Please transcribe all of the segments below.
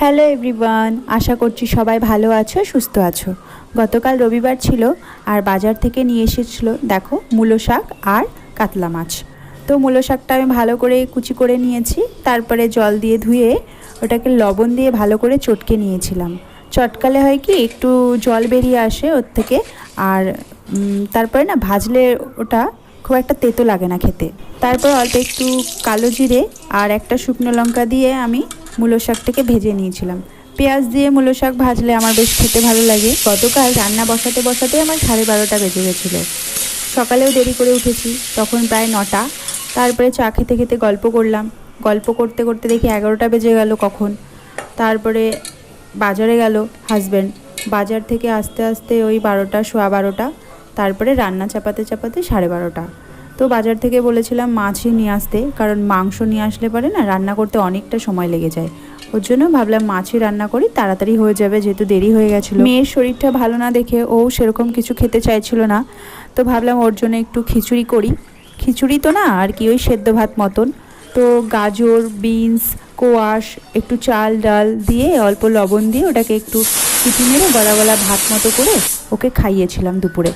Hello everyone আশা করছি সবাই ভালো আছো, সুস্থ আছো। গতকাল রবিবার ছিল আর বাজার থেকে নিয়ে এসেছিল, দেখো, মূলো শাক আর কাতলা মাছ। তো মূলো শাকটা আমি ভালো করে কুচি করে নিয়েছি, তারপরে জল দিয়ে ধুয়ে ওটাকে লবণ দিয়ে ভালো করে চটকে নিয়েছিলাম। চটকালে হয় কি, একটু জল বেরিয়ে আসে ওর থেকে, আর তারপরে না ভাজলে ওটা খুব একটা তেতো লাগে না খেতে। তারপর অল্প একটু কালো জিরে আর একটা শুকনো লঙ্কা দিয়ে আমি মূলো শাকটাকে ভেজে নিয়েছিলাম। পেঁয়াজ দিয়ে মূলো শাক ভাজলে আমার বেশ খেতে ভালো লাগে। গতকাল রান্না বসাতে বসাতে আমার সাড়ে বারোটা বেজে গেছিল। সকালেও দেরি করে উঠেছি, তখন প্রায় নটা। তারপরে চা খেতে খেতে গল্প করলাম। গল্প করতে করতে দেখি এগারোটা বেজে গেল কখন। তারপরে বাজারে গেল হাজব্যান্ড। বাজার থেকে আস্তে আস্তে ওই বারোটা, সোয়া বারোটা। তারপরে রান্না চাপাতে চাপাতে সাড়ে বারোটা। তো বাজার থেকে বলেছিলাম মাছই নিয়ে আসতে, কারণ মাংস নিয়ে আসলে পারে না, রান্না করতে অনেকটা সময় লেগে যায়। ওর জন্য ভাবলাম মাছই রান্না করি, তাড়াতাড়ি হয়ে যাবে, যেহেতু দেরি হয়ে গেছিল। মেয়ের শরীরটা ভালো না দেখে ও সেরকম কিছু খেতে চাইছিল না, তো ভাবলাম ওর জন্য একটু খিচুড়ি করি। খিচুড়ি তো না, আর কি, ওই সেদ্ধ ভাত মতন। তো গাজর, বিনস, কোয়াশ, একটু চাল, ডাল দিয়ে অল্প লবণ দিয়ে ওটাকে একটু সিটি মেরে গলা গলা ভাত মতো করে ওকে খাইয়েছিলাম দুপুরে।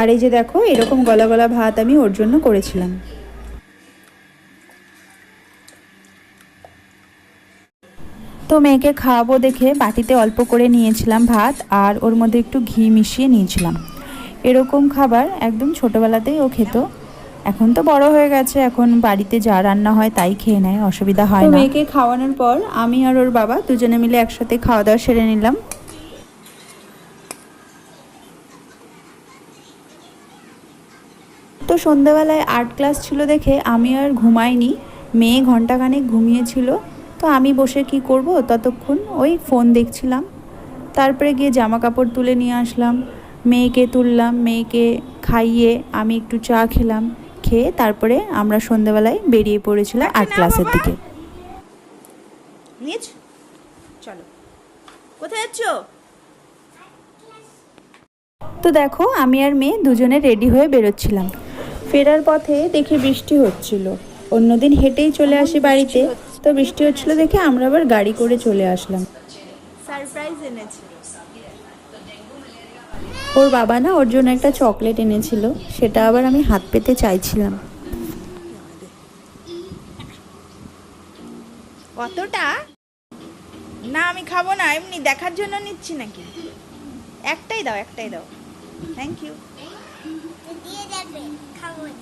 আর এই যে দেখো এরকম গলা গলা ভাত আমি ওর জন্য করেছিলাম। তো মেয়েকে খাওয়াবো দেখে বাটিতে অল্প করে নিয়েছিলাম ভাত আর ওর মধ্যে একটু ঘি মিশিয়ে নিয়েছিলাম। এরকম খাবার একদম ছোটোবেলাতেই ও খেত। এখন তো বড় হয়ে গেছে এখন বাড়িতে যা রান্না হয় তাই খেয়ে নেয় অসুবিধা হয় না। মেয়েকে খাওয়ানোর পর আমি আর ওর বাবা দুজনে মিলে একসাথে খাওয়া দাওয়া সেরে নিলাম। তো সন্ধ্যাবেলায় আর্ট ক্লাস ছিল দেখে আমি আর ঘুমাইনি মেয়ে ঘন্টাখানেক ঘুমিয়েছিল। তো আমি বসে কি করব? ততক্ষণ ওই ফোন দেখছিলাম। তারপরে গিয়ে জামা কাপড় তুলে নিয়ে আসলাম মেয়েকে তুললাম মেয়েকে খাইয়ে আমি একটু চা খেলাম খেয়ে তারপরে আমরা সন্ধ্যাবেলায় বেরিয়ে পড়েছিলাম আর্ট ক্লাসের দিকে। চলো। কোথায় যাচ্ছ? তো দেখো আমি আর মেয়ে দুজনে রেডি হয়ে বেরোচ্ছিলাম। ফেরার পথে দেখি বৃষ্টি হচ্ছিল। অন্যদিন হেঁটেই চলে আসি বাড়িতে তো বৃষ্টি হচ্ছিল দেখে আমরা আবার গাড়ি করে চলে আসলাম। সারপ্রাইজ এনেছি ওর বাবা না ওর জন্য একটা চকলেট এনেছিল সেটা আবার আমি হাত পেতে চাইছিলাম। কতটা? না আমি খাব না এমনি দেখার জন্য নিচ্ছি নাকি? একটাই দাও একটাই দাও। Thank you Come on.